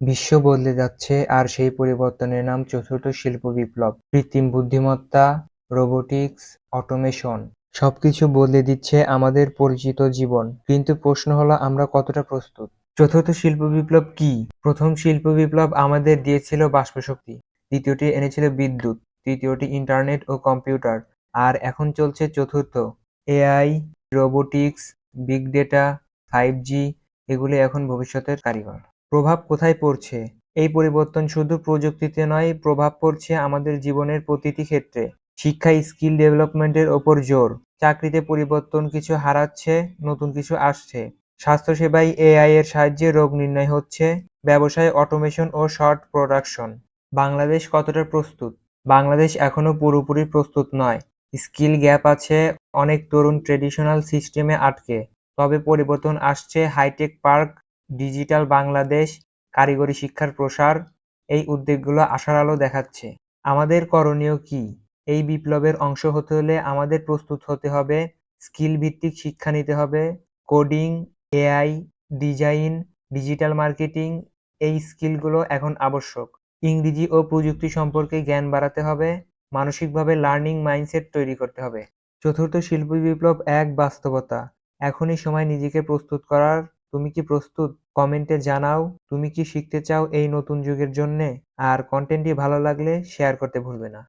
বিশ্ব বদলে যাচ্ছে আর সেই পরিবর্তনের নাম চতুর্থ শিল্প বিপ্লব। কৃত্রিম বুদ্ধিমত্তা, রোবোটিক্স, অটোমেশন, সবকিছু বদলে দিচ্ছে আমাদের পরিচিত জীবন। কিন্তু প্রশ্ন হলো, আমরা কতটা প্রস্তুত? চতুর্থ শিল্প বিপ্লব কি? প্রথম শিল্প বিপ্লব আমাদের দিয়েছিল বাষ্পশক্তি, দ্বিতীয়টি এনেছিল বিদ্যুৎ, তৃতীয়টি ইন্টারনেট ও কম্পিউটার, আর এখন চলছে চতুর্থ। AI, robotics, big data, five G, এগুলি এখন ভবিষ্যতের কারিগর। প্রভাব কোথায় পড়ছে? এই পরিবর্তন শুধু প্রযুক্তিতে নয়, প্রভাব পড়ছে আমাদের জীবনের প্রতিটি ক্ষেত্রে। শিক্ষায় স্কিল ডেভেলপমেন্টের ওপর জোর। চাকরিতে পরিবর্তন কিছু হারাচ্ছে, নতুন কিছু আসছে। স্বাস্থ্যসেবায় এআই এর সাহায্যে রোগ নির্ণয় হচ্ছে, ব্যবসায় অটোমেশন ও শর্ট প্রোডাকশন। বাংলাদেশ কতটা প্রস্তুত? বাংলাদেশ এখনও পুরোপুরি প্রস্তুত নয়। স্কিল গ্যাপ আছে, অনেক তরুণ ট্রেডিশনাল সিস্টেমে আটকে। তবে পরিবর্তন আসছে, হাইটেক পার্ক ডিজিটাল বাংলাদেশ কারিগরি শিক্ষার প্রসার, এই উদ্যোগগুলো আশার আলো দেখাচ্ছে। আমাদের করণীয় কি? এই বিপ্লবের অংশ হতে হলে আমাদের প্রস্তুত হতে হবে, স্কিল ভিত্তিক শিক্ষা নিতে হবে, coding, AI, design, digital marketing, এই স্কিলগুলো এখন আবশ্যক। ইংরেজি ও প্রযুক্তি সম্পর্কে জ্ঞান বাড়াতে হবে, মানসিকভাবে লার্নিং মাইন্ডসেট তৈরি করতে হবে। চতুর্থ শিল্প বিপ্লব এক বাস্তবতা, এখনই সময় নিজেকে প্রস্তুত করার তুমি কি প্রস্তুত? কমেন্টে জানাও। তুমি কি শিখতে চাও এই নতুন যুগের জন্যে? আর কন্টেন্টটি ভালো লাগলে শেয়ার করতে ভুলবে না।